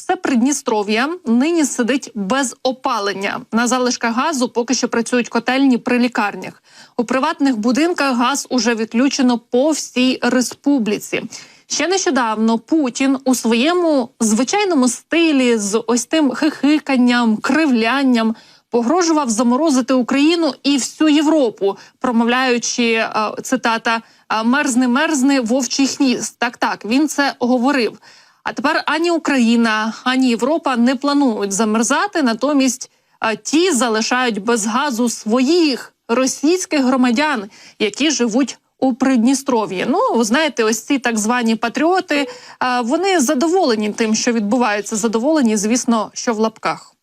все Придністров'я нині сидить без опалення. На залишках газу поки що працюють котельні при лікарнях. У приватних будинках газ уже відключено по всій республіці. Ще нещодавно Путін у своєму звичайному стилі з ось тим хихиканням, кривлянням погрожував заморозити Україну і всю Європу, промовляючи е, цитата «А, мерзне, мерзне вовчий хніст. Так, так він це говорив. А тепер ані Україна, ані Європа не планують замерзати. Натомість ті залишають без газу своїх російських громадян, які живуть у Придністров'ї. Ну, ви знаєте, ось ці так звані патріоти. Вони задоволені тим, що відбувається. Задоволені, звісно, що в лапках.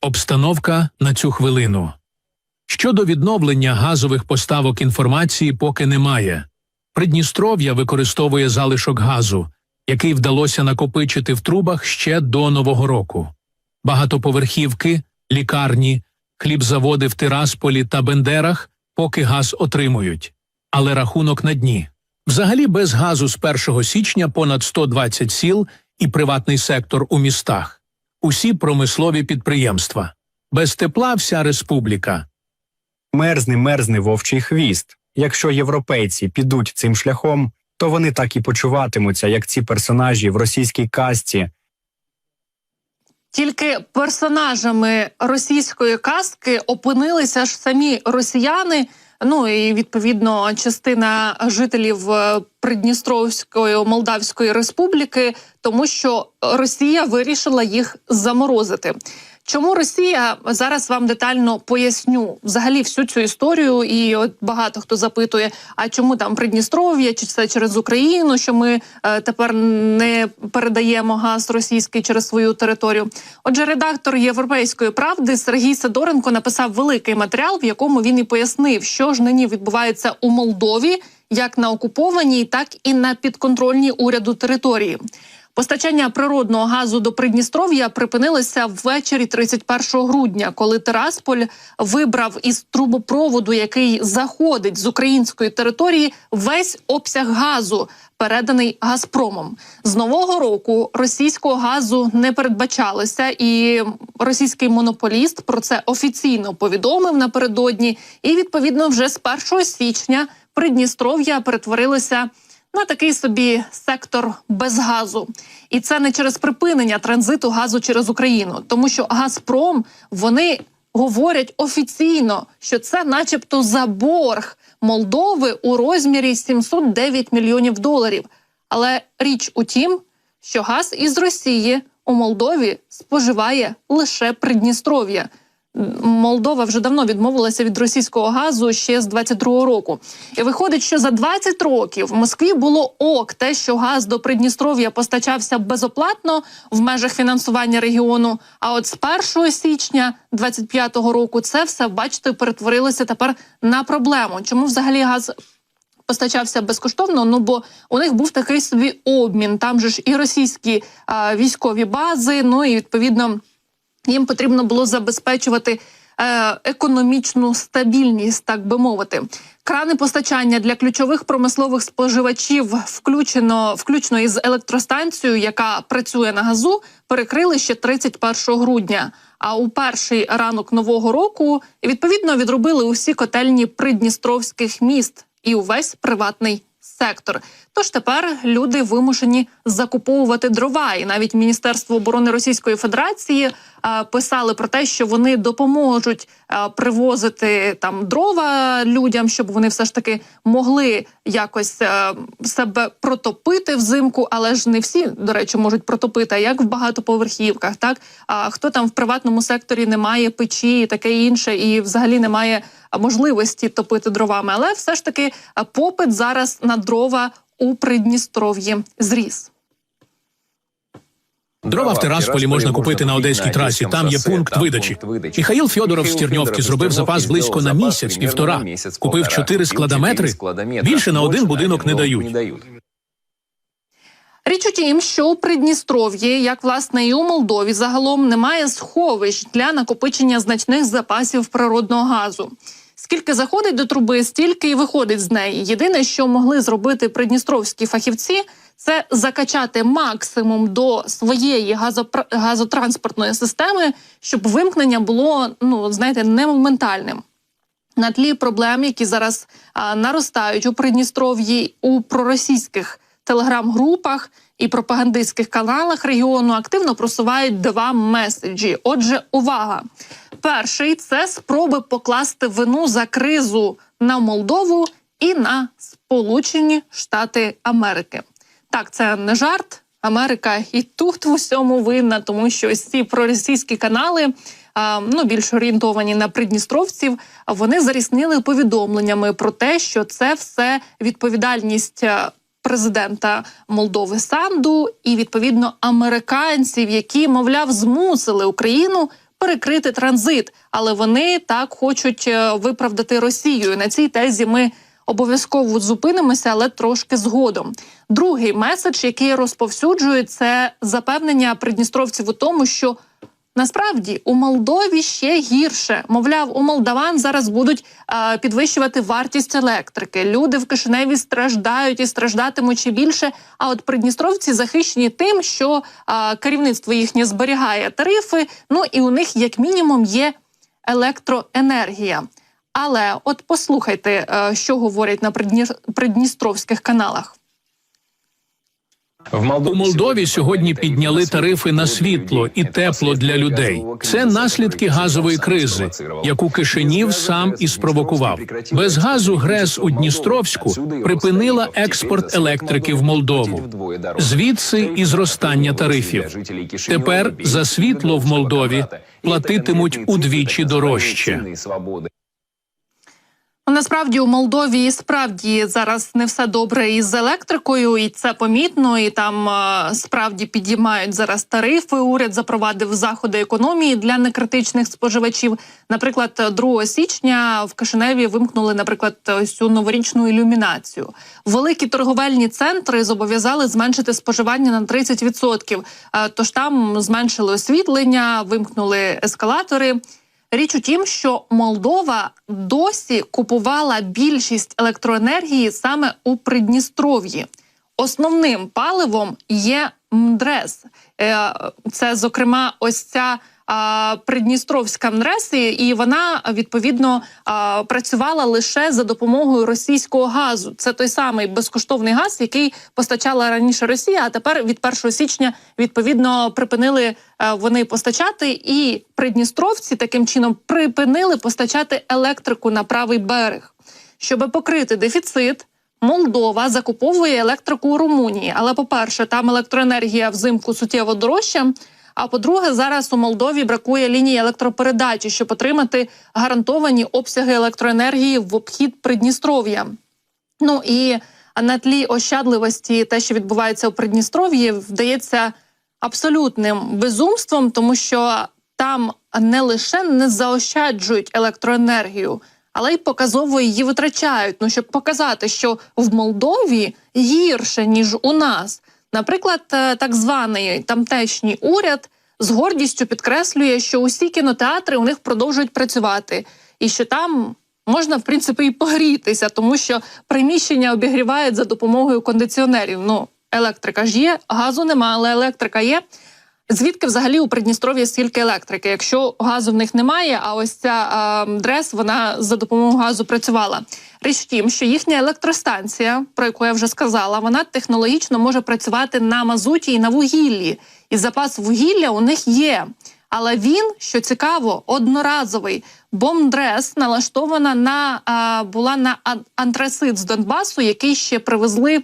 Обстановка на цю хвилину. Щодо відновлення газових поставок інформації поки немає. Придністров'я використовує залишок газу, який вдалося накопичити в трубах ще до Нового року. Багатоповерхівки, лікарні, хлібзаводи в Тирасполі та Бендерах поки газ отримують, але рахунок на дні. Взагалі без газу з 1 січня понад 120 сіл і приватний сектор у містах усі промислові підприємства. Без тепла вся республіка. Мерзне, мерзне вовчий хвіст. Якщо європейці підуть цим шляхом, то вони так і почуватимуться, як ці персонажі в російській касті. Тільки персонажами російської казки опинилися ж самі росіяни. Ну і відповідно частина жителів е, Придністровської Молдавської республіки, тому що Росія вирішила їх заморозити. Чому Росія зараз вам детально поясню взагалі всю цю історію, і от багато хто запитує: а чому там Придністров'я, чи це через Україну, що ми е, тепер не передаємо газ російський через свою територію? Отже, редактор Європейської правди Сергій Сидоренко написав великий матеріал, в якому він і пояснив, що ж нині відбувається у Молдові, як на окупованій, так і на підконтрольній уряду території. Постачання природного газу до Придністров'я припинилося ввечері 31 грудня, коли Тирасполь вибрав із трубопроводу, який заходить з української території, весь обсяг газу, переданий Газпромом. З нового року російського газу не передбачалося, і російський монополіст про це офіційно повідомив напередодні. І відповідно вже з 1 січня Придністров'я перетворилося на такий собі сектор без газу, і це не через припинення транзиту газу через Україну, тому що Газпром вони говорять офіційно, що це, начебто, за борг Молдови у розмірі 709 мільйонів доларів. Але річ у тім, що газ із Росії у Молдові споживає лише Придністров'я. Молдова вже давно відмовилася від російського газу ще з 22-го року. І виходить, що за 20 років в Москві було ок те, що газ до Придністров'я постачався безоплатно в межах фінансування регіону. А от з 1 січня 25-го року це все, бачите, перетворилося тепер на проблему. Чому взагалі газ? Постачався безкоштовно, ну бо у них був такий собі обмін. Там же ж і російські а, військові бази, ну і відповідно їм потрібно було забезпечувати е, економічну стабільність, так би мовити. Крани постачання для ключових промислових споживачів, включено включно із електростанцією, яка працює на газу, перекрили ще 31 грудня. А у перший ранок нового року відповідно відробили усі котельні придністровських міст і увесь приватний сектор. Тож тепер люди вимушені закуповувати дрова, і навіть Міністерство оборони Російської Федерації е, писали про те, що вони допоможуть е, привозити там дрова людям, щоб вони все ж таки могли якось е, себе протопити взимку, але ж не всі, до речі, можуть протопити, а як в багатоповерхівках, так? А хто там в приватному секторі не має печі, і таке інше, і взагалі немає можливості топити дровами. Але все ж таки попит зараз на дрова у Придністров'ї зріс. Дрова в Тирасполі можна купити на одеській трасі. Там є пункт видачі. Михаїл Фьодоров з Терньовки зробив запас близько на місяць, півтора. Купив чотири складометри. Більше на один будинок не дають. Річ у тім, що у Придністров'ї, як власне і у Молдові, загалом немає сховищ для накопичення значних запасів природного газу. Скільки заходить до труби, стільки і виходить з неї. Єдине, що могли зробити придністровські фахівці, це закачати максимум до своєї газотранспортної системи, щоб вимкнення було ну знаєте не моментальним. На тлі проблем, які зараз а, наростають у Придністров'ї у проросійських телеграм-групах і пропагандистських каналах регіону, активно просувають два меседжі. Отже, увага! Перший це спроби покласти вину за кризу на Молдову і на Сполучені Штати Америки. Так, це не жарт. Америка і тут в усьому винна, тому що ось ці проросійські канали, ну більш орієнтовані на придністровців, вони заріснили повідомленнями про те, що це все відповідальність е, президента Молдови Санду і відповідно американців, які, мовляв, змусили Україну перекрити транзит, але вони так хочуть е, виправдати Росію. На цій тезі ми обов'язково зупинимося, але трошки згодом. Другий меседж, який розповсюджують, це запевнення придністровців у тому, що насправді у Молдові ще гірше. Мовляв, у молдаван зараз будуть е, підвищувати вартість електрики. Люди в Кишиневі страждають і страждатимуть ще більше. А от придністровці захищені тим, що е, керівництво їхнє зберігає тарифи. Ну і у них, як мінімум, є електроенергія. Але от послухайте, е, що говорять на Придні- придністровських каналах. У Молдові сьогодні підняли тарифи на світло і тепло для людей. Це наслідки газової кризи, яку Кишинів сам і спровокував. Без газу ГРЕС у Дністровську припинила експорт електрики в Молдову. Звідси і зростання тарифів. Тепер за світло в Молдові платитимуть удвічі дорожче. Насправді у Молдові справді зараз не все добре із електрикою, і це помітно. І там е, справді підіймають зараз тарифи. Уряд запровадив заходи економії для некритичних споживачів. Наприклад, 2 січня в Кишиневі вимкнули, наприклад, ось цю новорічну ілюмінацію. Великі торговельні центри зобов'язали зменшити споживання на 30%. Е, Тож там зменшили освітлення, вимкнули ескалатори. Річ у тім, що Молдова досі купувала більшість електроенергії саме у Придністров'ї. Основним паливом є МДРЕС. Е, Це, зокрема, ось ця Придністровська МДРЕС, і- вона відповідно працювала лише за допомогою російського газу. Це той самий безкоштовний газ, який постачала раніше Росія. А тепер від 1 січня відповідно припинили е, вони постачати, і придністровці таким чином припинили постачати електрику на правий берег, щоб покрити дефіцит. Молдова закуповує електрику у Румунії, але по-перше, там електроенергія взимку суттєво дорожча. А по-друге, зараз у Молдові бракує лінії електропередачі, щоб отримати гарантовані обсяги електроенергії в обхід Придністров'я. Ну і на тлі ощадливості, те, що відбувається у Придністров'ї, вдається абсолютним безумством, тому що там не лише не заощаджують електроенергію, але й показово її витрачають. Ну щоб показати, що в Молдові гірше ніж у нас. Наприклад, е, так званий тамтешній уряд з гордістю підкреслює, що усі кінотеатри у них продовжують працювати, і що там можна в принципі і погрітися, тому що приміщення обігрівають за допомогою кондиціонерів. Ну, електрика ж є, газу нема, але електрика є. Звідки взагалі у Придністров'ї стільки електрики? Якщо газу в них немає, а ось ця а, дрес вона за допомогою газу працювала. Річ в тім, що їхня електростанція, про яку я вже сказала, вона технологічно може працювати на мазуті і на вугіллі, і запас вугілля у них є. Але він, що цікаво, одноразовий. Бомдрес налаштована на а, була на ан- антрацит з Донбасу, який ще привезли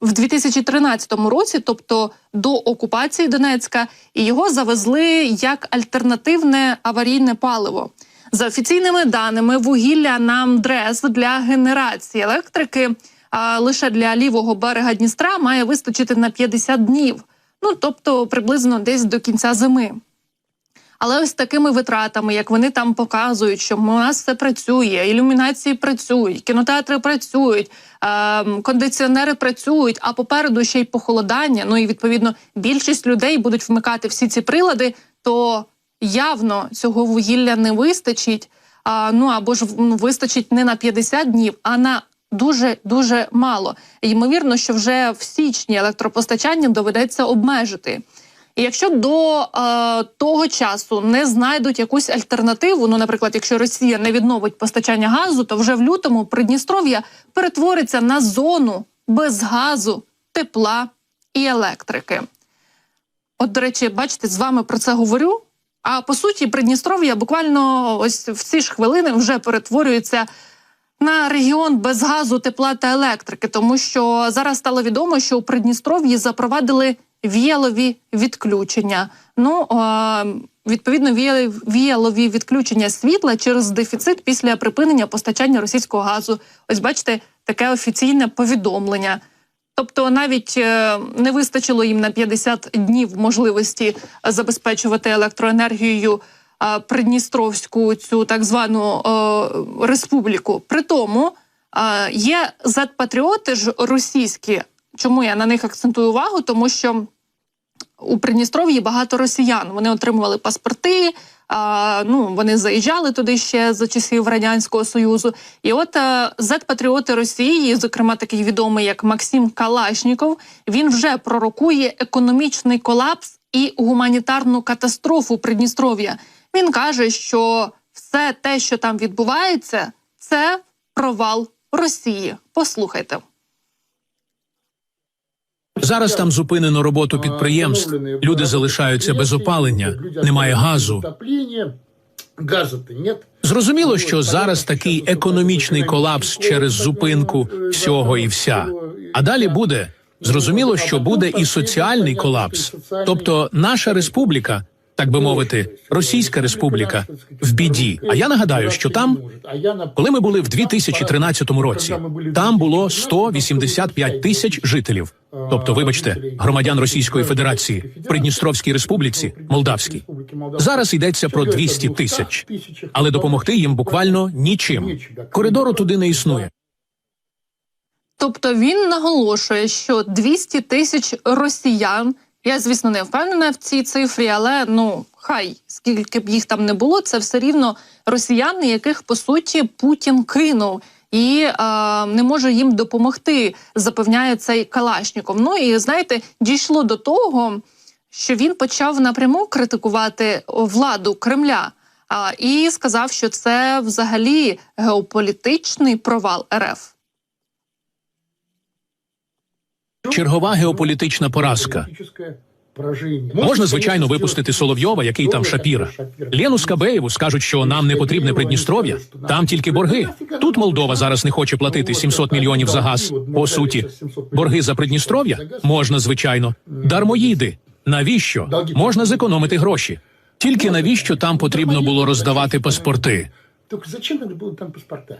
в 2013 році, тобто до окупації Донецька, і його завезли як альтернативне аварійне паливо. За офіційними даними, вугілля на МДРЕС для генерації електрики а, лише для лівого берега Дністра має вистачити на 50 днів. Ну тобто приблизно десь до кінця зими. Але ось такими витратами, як вони там показують, що у нас все працює, ілюмінації працюють, кінотеатри працюють, ем, кондиціонери працюють, а попереду ще й похолодання. Ну і відповідно більшість людей будуть вмикати всі ці прилади, то явно цього вугілля не вистачить. а, ну або ж м, вистачить не на 50 днів, а на дуже дуже мало. Ймовірно, що вже в січні електропостачання доведеться обмежити. І якщо до е, того часу не знайдуть якусь альтернативу, ну, наприклад, якщо Росія не відновить постачання газу, то вже в лютому Придністров'я перетвориться на зону без газу, тепла і електрики. От, до речі, бачите, з вами про це говорю. А по суті, Придністров'я буквально ось в ці ж хвилини вже перетворюється на регіон без газу, тепла та електрики, тому що зараз стало відомо, що у Придністров'ї запровадили віялові відключення. Ну відповідно, віялові відключення світла через дефіцит після припинення постачання російського газу. Ось бачите, таке офіційне повідомлення. Тобто навіть е, не вистачило їм на 50 днів можливості забезпечувати електроенергією Придністровську цю так звану е, республіку. При тому є зет-патріоти ж російські. Чому я на них акцентую увагу? Тому що у Придністров'ї багато росіян. Вони отримували паспорти. А, ну вони заїжджали туди ще за часів радянського союзу. І от е, зет-патріоти Росії, зокрема такий відомий як Максим Калашніков, він вже пророкує економічний колапс і гуманітарну катастрофу Придністров'я. Він каже, що все те, що там відбувається, це провал Росії. Послухайте. Зараз там зупинено роботу підприємств. Люди залишаються без опалення, немає газу. Зрозуміло, що зараз такий економічний колапс через зупинку всього і вся. А далі буде зрозуміло, що буде і соціальний колапс. Тобто, наша республіка, так би мовити, Російська республіка в біді. А я нагадаю, що там, коли ми були в 2013 році, там було 185 тисяч жителів. Тобто, вибачте, громадян Російської Федерації в Придністровській республіці, Молдавській. Зараз йдеться про 200 тисяч, але допомогти їм буквально нічим. Коридору туди не існує. Тобто він наголошує, що 200 тисяч росіян. Я, звісно, не впевнена в цій цифрі, але ну хай скільки б їх там не було, це все рівно росіяни, яких по суті Путін кинув. І е, не може їм допомогти, запевняє цей Калашніков. Ну і знаєте, дійшло до того, що він почав напряму критикувати владу Кремля а, і сказав, що це взагалі геополітичний провал РФ. Чергова геополітична поразка. Можна, звичайно, випустити Соловйова, який там Шапіра. Лену Скабеєву скажуть, що нам не потрібне Придністров'я, там тільки борги. Тут Молдова зараз не хоче платити 700 мільйонів за газ. По суті, борги за Придністров'я можна, звичайно. Дармоїди. Навіщо? Можна зекономити гроші. Тільки навіщо там потрібно було роздавати паспорти? Только зачем там паспорта?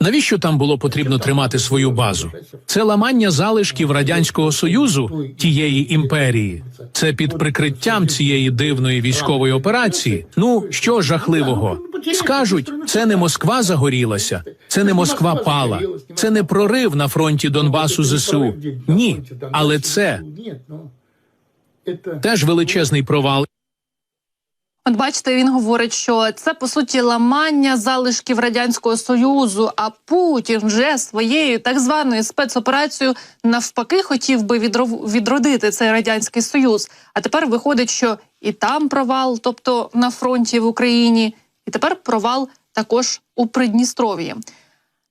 Навіщо там було потрібно тримати свою базу? Це ламання залишків радянського союзу тієї імперії. Це під прикриттям цієї дивної військової операції. Ну що жахливого? Скажуть, це не Москва загорілася, це не Москва пала, це не прорив на фронті Донбасу ЗСУ. Ні, але це теж величезний провал. От бачите, він говорить, що це по суті ламання залишків радянського союзу. А Путін вже своєю так званою спецоперацією навпаки хотів би відродити цей радянський союз. А тепер виходить, що і там провал, тобто на фронті в Україні, і тепер провал також у Придністров'ї.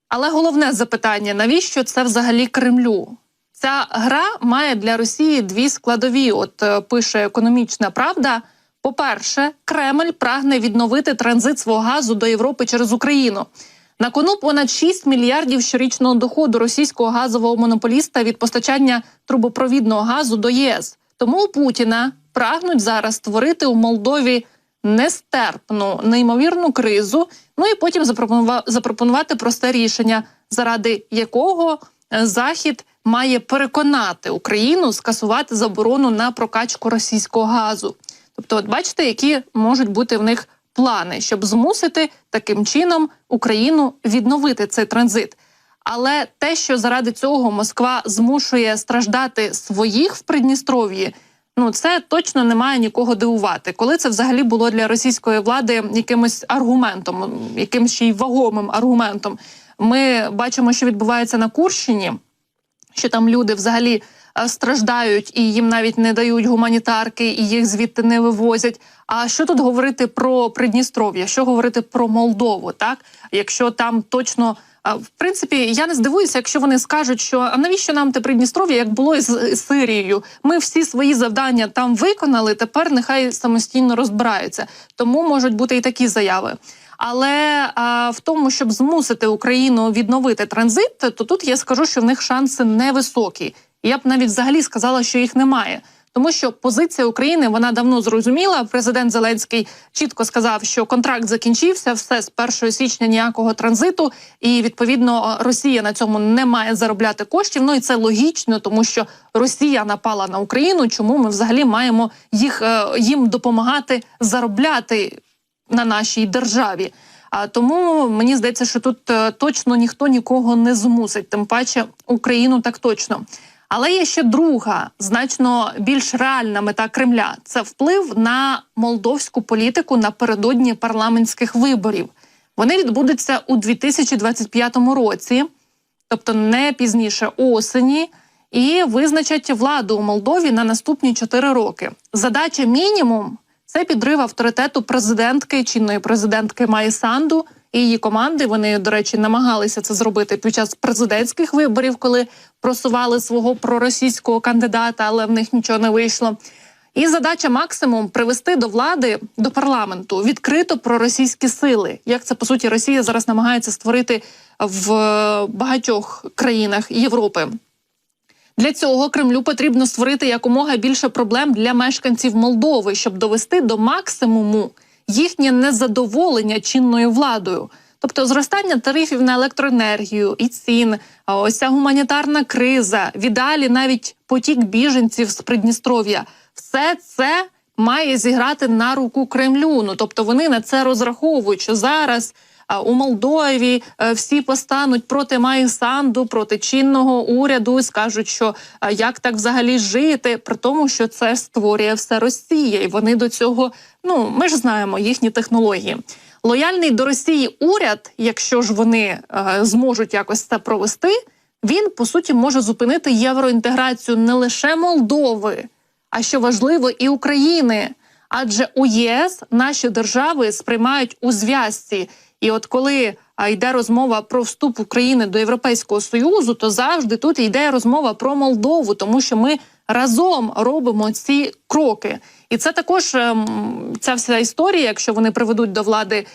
Але головне запитання: навіщо це взагалі Кремлю? Ця гра має для Росії дві складові. От е, пише економічна правда. По-перше, Кремль прагне відновити транзит свого газу до Європи через Україну. На кону понад 6 мільярдів щорічного доходу російського газового монополіста від постачання трубопровідного газу до ЄС. Тому у Путіна прагнуть зараз створити у Молдові нестерпну неймовірну кризу. Ну і потім запропонува- запропонувати просте рішення, заради якого е, Захід має переконати Україну скасувати заборону на прокачку російського газу. Тобто, от бачите, які можуть бути в них плани, щоб змусити таким чином Україну відновити цей транзит. Але те, що заради цього Москва змушує страждати своїх в Придністров'ї, Ну це точно не має нікого дивувати. Коли це взагалі було для російської влади якимось аргументом, якимось ще й вагомим аргументом. Ми бачимо, що відбувається на Курщині, що там люди взагалі страждають і їм навіть не дають гуманітарки, і їх звідти не вивозять. А що тут говорити про Придністров'я? Що говорити про Молдову? Так, якщо там точно. В принципі, я не здивуюся, якщо вони скажуть, що а навіщо нам те Придністров'я, як було із Сирією? Ми всі свої завдання там виконали. Тепер нехай самостійно розбираються. Тому можуть бути і такі заяви. Але а, в тому, щоб змусити Україну відновити транзит, то тут я скажу, що в них шанси невисокі. Я б навіть взагалі сказала, що їх немає. Тому що позиція України вона давно зрозуміла. Президент Зеленський чітко сказав, що контракт закінчився, все з 1 січня ніякого транзиту, і відповідно Росія на цьому не має заробляти коштів. Ну і це логічно, тому що Росія напала на Україну. Чому ми взагалі маємо їх е, їм допомагати заробляти на нашій державі? А тому мені здається, що тут е, точно ніхто нікого не змусить, тим паче Україну так точно. Але є ще друга, значно більш реальна мета Кремля це вплив на молдовську політику напередодні парламентських виборів. Вони відбудуться у 2025 році, тобто не пізніше осені, і визначать владу у Молдові на наступні 4 роки. Задача мінімум це підрив авторитету президентки чинної президентки Майї Санду і її команди. Вони, до речі, намагалися це зробити під час президентських виборів, коли просували свого проросійського кандидата, але в них нічого не вийшло. І задача максимум привести до влади до парламенту відкрито проросійські сили. Як це по суті Росія зараз намагається створити в е, багатьох країнах Європи. Для цього Кремлю потрібно створити якомога більше проблем для мешканців Молдови, щоб довести до максимуму їхнє незадоволення чинною владою. Тобто зростання тарифів на електроенергію і цін, ось ця гуманітарна криза, в навіть потік біженців з Придністров'я, все це має зіграти на руку Кремлю. Ну тобто вони на це розраховують, що зараз у Молдові е, всі постануть проти Майї Санду, проти чинного уряду, і скажуть, що як так взагалі жити, при тому, що це створює все Росія, і вони до цього ну ми ж знаємо їхні технології. Лояльний до Росії уряд, якщо ж вони е, зможуть якось це провести, він по суті може зупинити євроінтеграцію не лише Молдови, а що важливо, і України. Адже у ЄС наші держави сприймають у зв'язці. І от коли йде розмова про вступ України до Європейського союзу, то завжди тут йде розмова про Молдову, тому що ми разом робимо ці кроки. І це також ем, ця вся історія, якщо вони приведуть до влади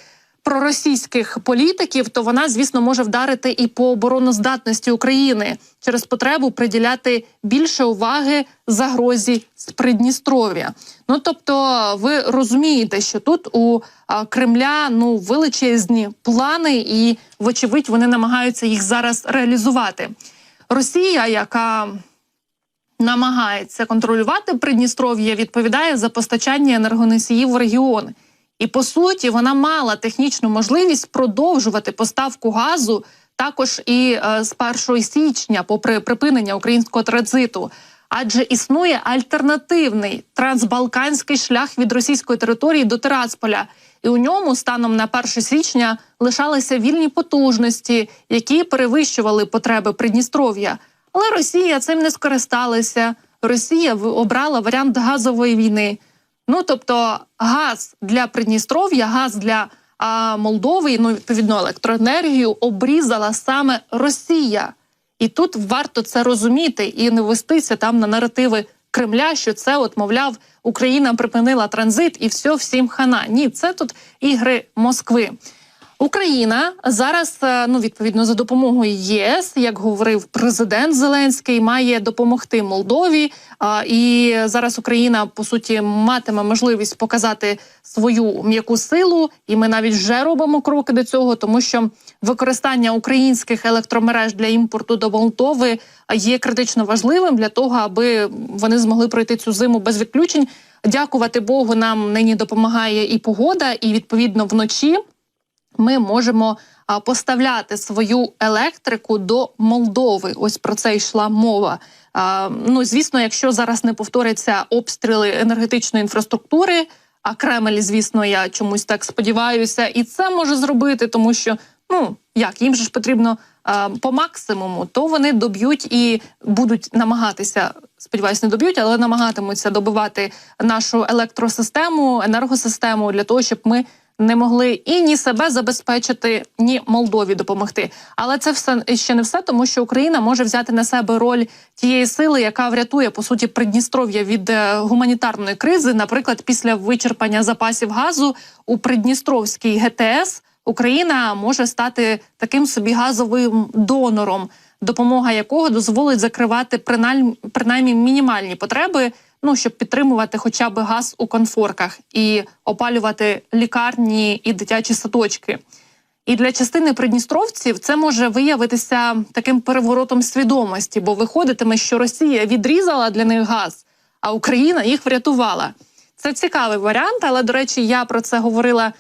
проросійських політиків, то вона, звісно, може вдарити і по обороноздатності України через потребу приділяти більше уваги загрозі з Придністров'я. Ну тобто, ви розумієте, що тут у Кремля ну величезні плани, і вочевидь вони намагаються їх зараз реалізувати. Росія, яка намагається контролювати Придністров'я, відповідає за постачання енергоносіїв в регіон. І по суті, вона мала технічну можливість продовжувати поставку газу також і е, з 1 січня, попри припинення українського транзиту. Адже існує альтернативний трансбалканський шлях від російської території до Тирасполя, і у ньому станом на 1 січня лишалися вільні потужності, які перевищували потреби Придністров'я. Але Росія цим не скористалася. Росія обрала варіант газової війни. Ну тобто, газ для Придністров'я, газ для а, Молдови, ну відповідно електроенергію обрізала саме Росія. І тут варто це розуміти і не вестися там на наративи Кремля, що це, от, мовляв, Україна припинила транзит і все всім хана. Ні, це тут ігри Москви. Україна зараз, е, ну відповідно за допомогою ЄС, як говорив президент Зеленський, має допомогти Молдові. І зараз Україна по суті матиме можливість показати свою м'яку силу, і ми навіть вже робимо кроки до цього, тому що використання українських електромереж для імпорту до Молдови є критично важливим для того, аби вони змогли пройти цю зиму без відключень. Дякувати Богу, нам нині допомагає і погода, і відповідно вночі ми можемо поставляти свою електрику до Молдови. Ось про це йшла мова. Ну звісно, якщо зараз не повторяться обстріли енергетичної інфраструктури, а Кремль, звісно, я чомусь так сподіваюся, і це може зробити, тому що ну як їм же ж потрібно по максимуму, то вони доб'ють і будуть намагатися. Сподіваюся, не доб'ють, але намагатимуться добивати нашу електросистему, енергосистему для того, щоб ми не могли і ні себе забезпечити, ні Молдові допомогти. Але це все ще не все, тому що Україна може взяти на себе роль тієї сили, яка врятує по суті Придністров'я від е, гуманітарної кризи. Наприклад, після вичерпання запасів газу у Придністровській ГТС Україна може стати таким собі газовим донором, допомога якого дозволить закривати принаймні, принаймні мінімальні потреби. Ну, щоб підтримувати хоча б газ у конфорках і опалювати лікарні і дитячі садочки. І для частини придністровців це може виявитися таким переворотом свідомості, бо виходитиме, що Росія відрізала для них газ, а Україна їх врятувала. Це цікавий варіант, але до речі, я про це говорила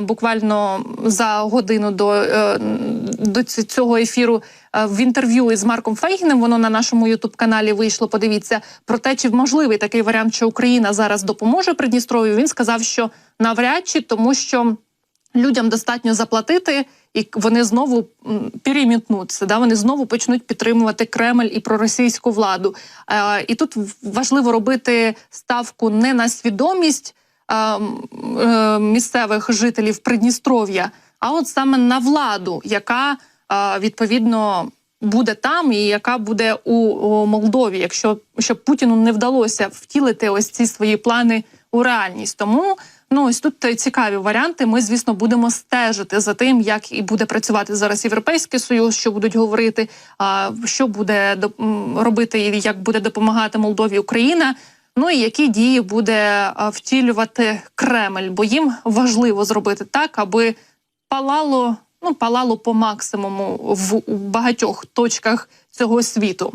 буквально за годину до, е, до цього ефіру е, в інтерв'ю із Марком Фейгіним. Воно на нашому ютуб каналі вийшло. Подивіться про те, чи можливий такий варіант, що Україна зараз допоможе Придністров'ю. Він сказав, що навряд чи тому, що людям достатньо заплатити, і вони знову перемітнуться. Да? Вони знову почнуть підтримувати Кремль і проросійську владу. Е, і тут важливо робити ставку не на свідомість місцевих жителів Придністров'я, а от саме на владу, яка е, відповідно. Буде там і яка буде у, Молдові, якщо щоб Путіну не вдалося втілити ось ці свої плани у реальність. Тому ну ось тут е, цікаві варіанти. Ми, звісно, будемо стежити за тим, як і буде працювати зараз Європейський Союз, що будуть говорити, що буде робити і як буде допомагати Молдові Україна. Ну і які дії буде втілювати Кремль, бо їм важливо зробити так, аби палало ну палало по максимуму в багатьох точках цього світу.